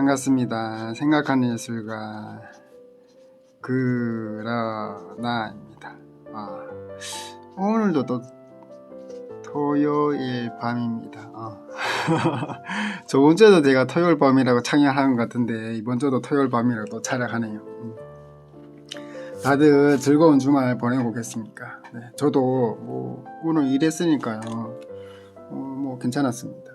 반갑습니다. 생각하는 예술가 그러나입니다. 아, 오늘도 또 토요일 밤입니다. 어. 저번 주에도 제가 토요일 밤이라고 창의하는 것 같은데 이번 주도 토요일 밤이라고 또 촬영하네요. 음. 다들 즐거운 주말 보내고 계십니까? 네, 저도 뭐 오늘 일했으니까요. 어, 뭐 괜찮았습니다.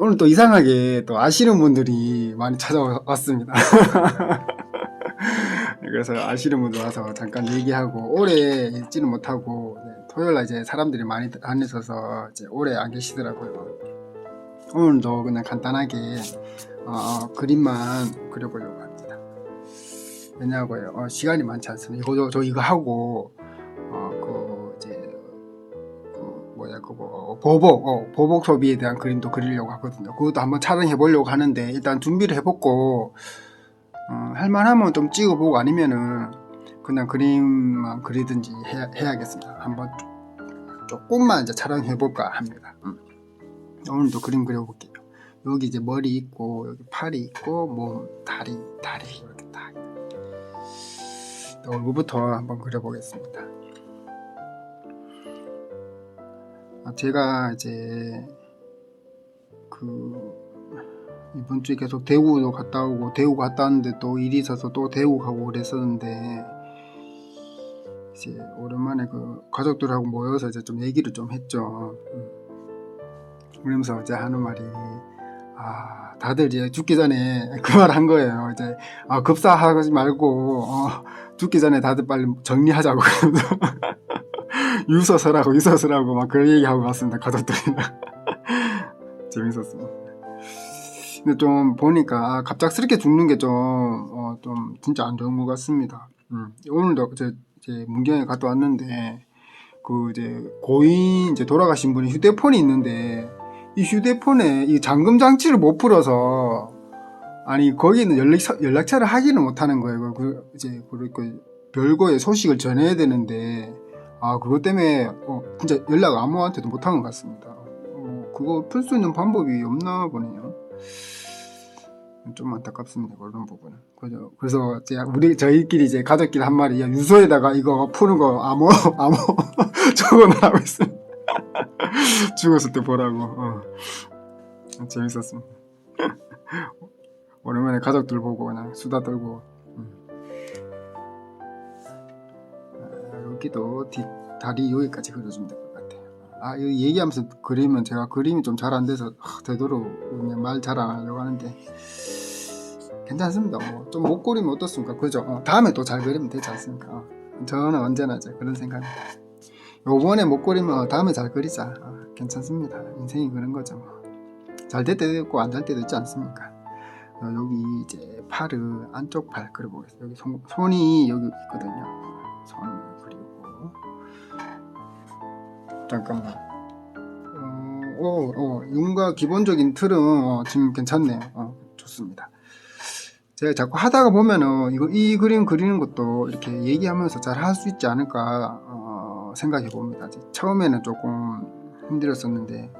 오늘 또 이상하게 또 아시는 분들이 많이 찾아왔습니다. 그래서 아시는 분들 와서 잠깐 얘기하고 오래 있지는 못하고 네, 토요일 날 이제 사람들이 많이 안 있어서 이제 오래 안 계시더라고요. 오늘도 그냥 간단하게 어, 그림만 그려보려고 합니다. 왜냐고요? 어, 시간이 많지 않습니다. 이거 저, 저 이거 하고 뭐야 그거 보복 어, 보복 소비에 대한 그림도 그리려고 하거든요. 그것도 한번 촬영해 보려고 하는데 일단 준비를 해보고 어, 할만하면 좀 찍어보고 아니면은 그냥 그림만 그리든지 해야, 해야겠습니다. 한번 조- 조금만 이제 촬영해 볼까 합니다. 음. 오늘도 그림 그려볼게요. 여기 이제 머리 있고 여기 팔이 있고 몸 다리 다리 이렇게 딱 얼굴부터 한번 그려보겠습니다. 제가 이제 그 이번 주에 계속 대구도 갔다 오고 대구 갔다 왔는데 또 일이 있어서 또 대구 가고 그랬었는데 이제 오랜만에 그 가족들하고 모여서 이제 좀 얘기를 좀 했죠. 음. 그러면서 이제 하는 말이 아 다들 이제 죽기 전에 그 말 한 거예요. 이제 아 급사하지 말고 어, 죽기 전에 다들 빨리 정리하자고 유서서라고 유서서라고 막 그런 얘기하고 왔습니다. 가족들이랑 재밌었습니다. 근데 좀 보니까 아, 갑작스럽게 죽는 게좀 어, 좀 진짜 안 좋은 것 같습니다. 음, 오늘도 제, 제 문경에 갔다 왔는데 그 이제 고인 이제 돌아가신 분이 휴대폰이 있는데 이 휴대폰에 이 잠금 장치를 못 풀어서 아니 거기는 연락 연락처를 하기는 못하는 거예요. 그 이제 그 별거의 소식을 전해야 되는데 아 그것 때문에 어, 진짜 연락 아무한테도 못한 것 같습니다. 어, 그거 풀 수 있는 방법이 없나 보네요. 좀 안타깝습니다 그런 부분은. 그죠. 그래서 이제 우리 저희끼리 이제 가족끼리 한 말이 야 유서에다가 이거 푸는 거 암호 암호 적어놓으라고 있습니다. 죽었을 때 보라고. 어. 재밌었습니다. 오랜만에 가족들 보고 그냥 수다 떨고. 여기도 뒷 다리 여기까지 그려주면 될 것 같아요. 아, 얘기하면서 그리면 제가 그림이 좀 잘 안 돼서 아, 되도록 말 잘 안 하려고 하는데 괜찮습니다. 뭐 좀못 그리면 어떻습니까? 그죠? 어, 다음에 또 잘 그리면 되지 않습니까? 어, 저는 언제나 그런 생각입니다. 요번에 못 그리면 다음에 잘 그리자. 어, 괜찮습니다. 인생이 그런 거죠. 뭐. 잘될 때도 있고 안 될 때도 있지 않습니까? 어, 여기 이제 팔을 안쪽 팔 그려보겠습니다. 여기 손, 손이 여기 있거든요. 손 그리고 잠깐만. 어, 어, 어, 윤과 기본적인 틀은 어, 지금 괜찮네요. 어, 좋습니다. 제가 자꾸 하다가 보면은 이거 이 그림 그리는 것도 이렇게 얘기하면서 잘 할 수 있지 않을까 어, 생각해 봅니다. 처음에는 조금 힘들었었는데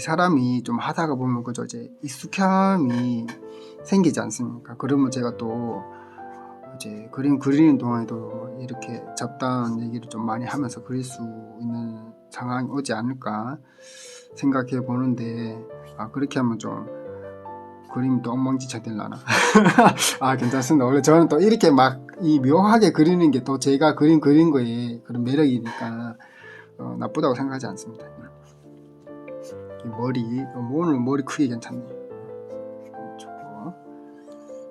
사람이 좀 하다가 보면 그저 이제 익숙함이 생기지 않습니까? 그러면 제가 또 이제 그림 그리는 동안에도 이렇게 잡다한 얘기를 좀 많이 하면서 그릴 수 있는 상황이 오지 않을까 생각해 보는데 아 그렇게 하면 좀 그림이 또 엉망진창 될라나? 아 괜찮습니다. 원래 저는 또 이렇게 막 이 묘하게 그리는 게 또 제가 그림 그린 거에 그런 매력이니까 어, 나쁘다고 생각하지 않습니다. 이 머리 어, 오늘 머리 크기 괜찮네 좋고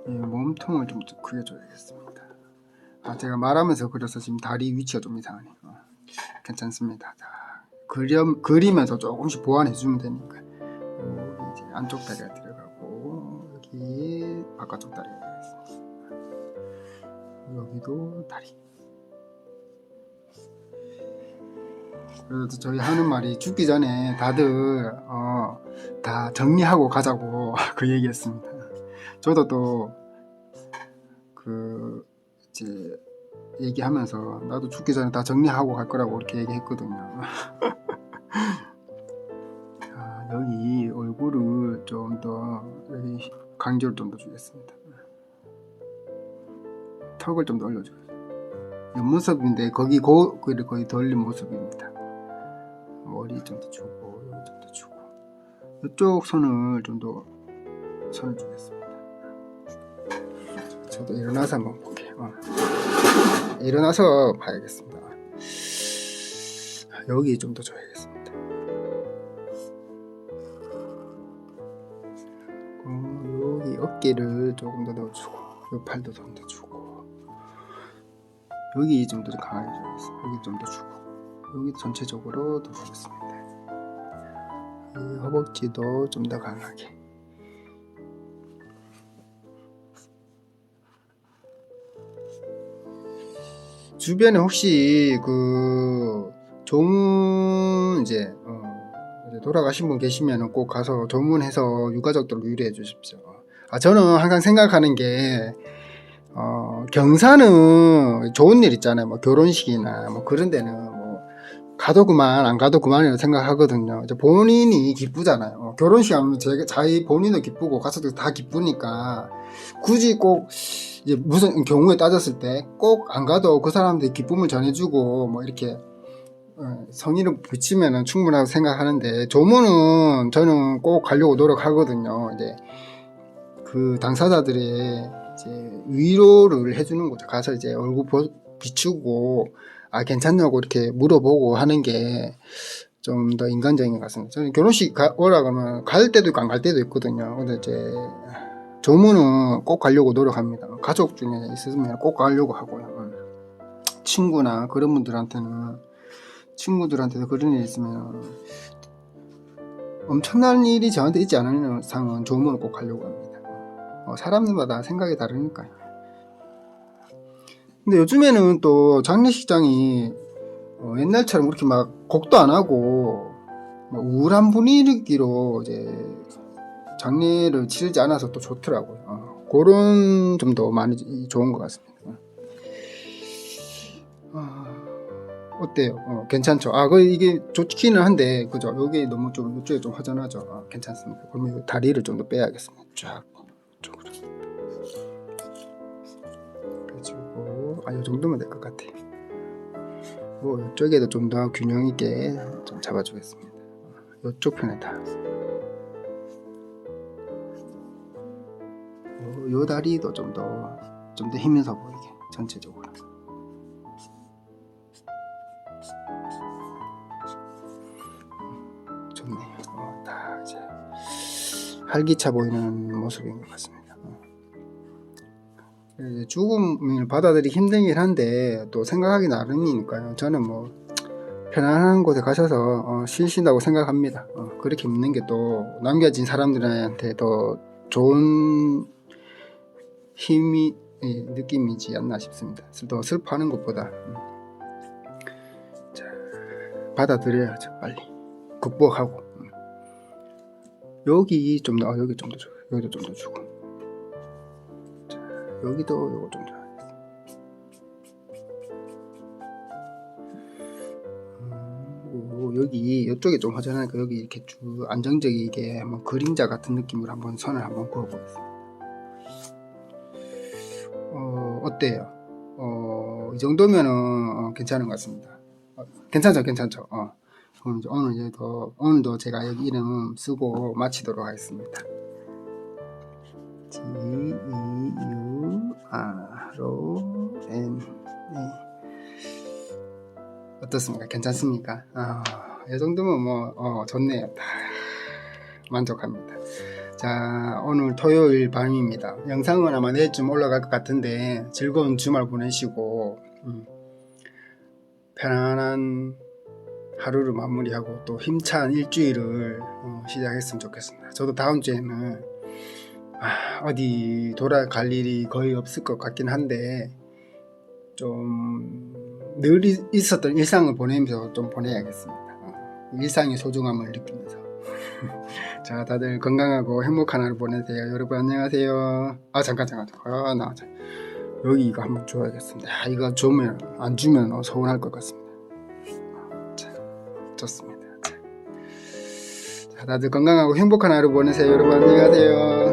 이 몸통을 좀 크게 줘야겠습니다 아 제가 말하면서 그려서 지금 다리 위치가 좀 이상하네. 어, 괜찮습니다. 자, 그려, 그리면서 조금씩 보완해 주면 되니까. 여기 이제 안쪽 다리가 들어가고 여기 바깥쪽 다리가 들어가겠습니다. 여기도 다리. 그래서 저희 하는 말이 죽기 전에 다들 어, 다 정리하고 가자고 그 얘기했습니다. 저도 또 그 이제 얘기하면서 나도 죽기 전에 다 정리하고 갈 거라고 그렇게 얘기했거든요. 아, 여기 얼굴을 좀 더 강조를 좀 더 주겠습니다. 턱을 좀 더 올려줘요. 옆모습인데 거기 고, 거기 거의 더 올린 모습입니다. 머리 좀 더 주고 여기 좀 더 주고 이쪽 손을 좀 더 손을 주겠습니다. 저도 일어나서 한번. 어. 일어나서 봐야겠습니다. 여기 좀 더 줘야겠습니다. 어, 여기 어깨를 조금 더 넣어주고 요 팔도 좀 더 주고 여기 좀 더 강하게 줘야겠습니다. 여기 좀 더 주고 여기 전체적으로 더 주겠습니다. 이 허벅지도 좀 더 강하게 주변에 혹시 그 조문 이제, 어, 돌아가신 분 계시면 꼭 가서 조문해서 유가족들을 위로해 주십시오. 아 저는 항상 생각하는 게 어, 경사는 좋은 일 있잖아요. 뭐 결혼식이나 뭐 그런 데는 뭐 가도 그만 안 가도 그만이라고 생각하거든요. 이제 본인이 기쁘잖아요. 어, 결혼식 하면 제, 자기 본인도 기쁘고 가서도 다 기쁘니까 굳이 꼭 이제 무슨 경우에 따졌을 때 꼭 안 가도 그 사람들이 기쁨을 전해주고 뭐 이렇게 어, 성의를 붙이면은 충분하다고 생각하는데 조문은 저는 꼭 가려고 노력하거든요. 이제 그 당사자들의 이제 위로를 해주는 거죠. 가서 이제 얼굴 보- 비추고 아 괜찮냐고 이렇게 물어보고 하는 게 좀 더 인간적인 것 같습니다. 저는 결혼식 가, 오라 그러면 갈 때도 있고 안 갈 때도 있거든요. 근데 이제 조문은 꼭 가려고 노력합니다. 가족 중에 있으면 꼭 가려고 하고요. 음. 친구나 그런 분들한테는 친구들한테도 그런 일 있으면 엄청난 일이 저한테 있지 않은 이상은 조문을 꼭 가려고 합니다. 어, 사람마다 생각이 다르니까요. 근데 요즘에는 또 장례식장이 어, 옛날처럼 그렇게 막 곡도 안 하고 뭐 우울한 분위기로 이제 장례를 치르지 않아서 또 좋더라고요. 어, 그런 점도 많이 좋은 것 같습니다. 어, 어때요? 어, 괜찮죠? 아, 그 이게 좋기는 한데 그죠? 여기 너무 좀 이쪽에 좀 허전하죠? 아, 괜찮습니다. 그러면 이 다리를 좀 더 빼야겠습니다. 쫙 이쪽으로. 그리고 아, 이 정도면 될 것 같아요. 뭐 이쪽에도 좀 더 균형 있게 좀 잡아주겠습니다. 이쪽 편에 다. 요, 요 다리도 좀 더 좀 더 힘있어 보이게 전체적으로. 좋네요. 어, 다 이제 활기차 보이는 모습인 것 같습니다. 어. 이제 죽음을 받아들이기 힘들긴 한데 또 생각하기 나름이니까요. 저는 뭐 편안한 곳에 가셔서 어, 쉬신다고 생각합니다. 어, 그렇게 믿는 게 또 남겨진 사람들한테 더 좋은 힘이 예, 느낌이지 않나 싶습니다. 더 슬퍼하는 것보다 음. 자, 받아들여야죠 빨리 극복하고 음. 여기 좀더 아, 여기 좀더줘 여기도 좀 더 주고 자, 여기도 요거 좀 줘. 음, 요, 여기 이쪽에 좀 허전하니까 여기 이렇게 쭉 안정적이게 한번 그림자 같은 느낌으로 한번 선을 한번 그어보겠습니다. 어, 어때요? 어, 이 정도면은 어, 괜찮은 것 같습니다. 어, 괜찮죠, 괜찮죠. 어. 그럼 이제 오늘 이제 더 오늘도 제가 여기 이름 쓰고 마치도록 하겠습니다. G E U R O N E 어떻습니까? 괜찮습니까? 아, 이 정도면 뭐 어, 좋네요. 다 만족합니다. 자, 오늘 토요일 밤입니다. 영상은 아마 내일쯤 올라갈 것 같은데 즐거운 주말 보내시고 음, 편안한 하루를 마무리하고 또 힘찬 일주일을 어, 시작했으면 좋겠습니다. 저도 다음 주에는 아, 어디 돌아갈 일이 거의 없을 것 같긴 한데 좀 늘 있었던 일상을 보내면서 좀 보내야겠습니다. 어, 일상의 소중함을 느끼면서. 자, 다들 건강하고 행복한 하루 보내세요. 여러분 안녕하세요. 아 잠깐 잠깐. 아, 나 자, 여기 이거 한번 줘야겠습니다. 아, 이거 주면 안 주면 어, 서운할 것 같습니다. 자, 좋습니다. 자, 자, 다들 건강하고 행복한 하루 보내세요. 여러분 안녕하세요.